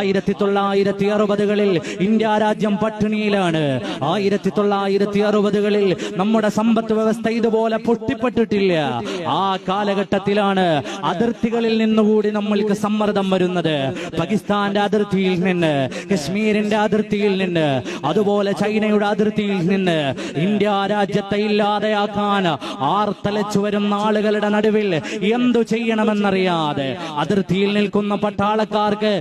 ആയിരത്തി തൊള്ളായിരത്തി അറുപതുകളിൽ ഇന്ത്യ രാജ്യം പട്ടിണിയിലാണ്. ആയിരത്തി തൊള്ളായിരത്തി അറുപതുകളിൽ നമ്മുടെ സമ്പത്ത് വ്യവസ്ഥ ഇതുപോലെ പൊട്ടിപ്പെട്ടിട്ടില്ല. ആ കാലഘട്ടത്തിലാണ് അതിർത്തികളിൽ നിന്നുകൂടി നമ്മൾക്ക് സമ്മർദ്ദം വരുന്നത്. പാകിസ്ഥാന്റെ അതിർത്തിയിൽ നിന്ന് കശ്മീരിന്റെ അതിർത്തിയിൽ നിന്ന് അതുപോലെ ചൈനയുടെ അതിർത്തിയിൽ നിന്ന് ഇന്ത്യ രാജ്യത്തെ ഇല്ലാതെയാക്കാൻ ആർത്തലച്ചു വരുന്ന ആളുകളുടെ നടുവിൽ എന്തു ചെയ്യണമെന്നറിയാതെ അതിർത്തിയിൽ നിൽക്കുന്ന പട്ടാളക്കാർക്ക്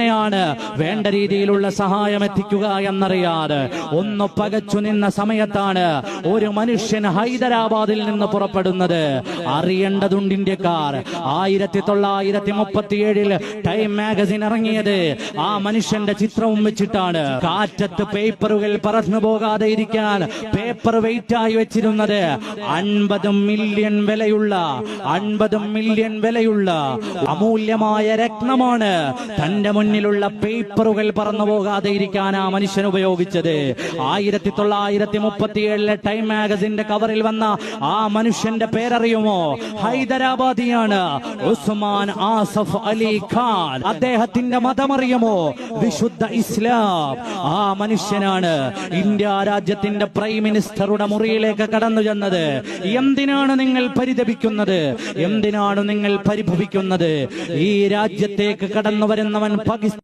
എങ്ങനെയാണ് വേണ്ട രീതിയിലുള്ള സഹായം എത്തിക്കുക എന്നറിയാതെ ഒന്ന് പകച്ചു നിന്ന സമയത്താണ് ഒരു മനുഷ്യൻ ഹൈദരാബാദിൽ നിന്ന് പുറപ്പെടുന്നത്. അറിയേണ്ടതുണ്ട് ഇന്ത്യക്കാർ. ആയിരത്തി തൊള്ളായിരത്തി മുപ്പത്തിയേഴിൽ ടൈം മാഗസിൻ ഇറങ്ങിയത് ആ മനുഷ്യന്റെ ചിത്രവും വെച്ചിട്ടാണ്. കാറ്റത്ത് പേപ്പറുകൾ പറന്നു പോകാതെ ഇരിക്കാൻ പേപ്പർ വെയിറ്റ് ആയി വെച്ചിരുന്നത്. അൻപത് മില്യൺ വിലയുള്ള അൻപത് മില്യൺ വിലയുള്ള അമൂല്യമായ രത്നമാണ് തന്റെ മുന്നിലുള്ള പേപ്പറുകൾ പറന്നു പോകാതെ ഇരിക്കാൻ ആ മനുഷ്യൻ ഉപയോഗിച്ചത്. ആയിരത്തി തൊള്ളായിരത്തി മുപ്പത്തി ഏഴിലെ ടൈം മാഗസിന്റെ കവറിൽ വന്ന ആ മനുഷ്യന്റെ പേരറിയുമോ? ഹൈദരാബാദിയാണ് ഉസ്മാൻ ആസഫ് അലി ഖാൻ. അദ്ദേഹത്തിന്റെ മതമറിയുമോ? വിശുദ്ധ ഇസ്ലാം. ആ മനുഷ്യനാണ് ഇന്ത്യ രാജ്യത്തിന്റെ പ്രൈം മിനിസ്റ്ററുടെ മുറിയിലേക്ക് കടന്നു ചെന്നത്. എന്തിനാണ് നിങ്ങൾ പരിതപിക്കുന്നത്? എന്തിനാണ് നിങ്ങൾ പരിഭവിക്കുന്നത്? ഈ രാജ്യത്തേക്ക് കടന്നു വരുന്നവൻ পাকিস্তান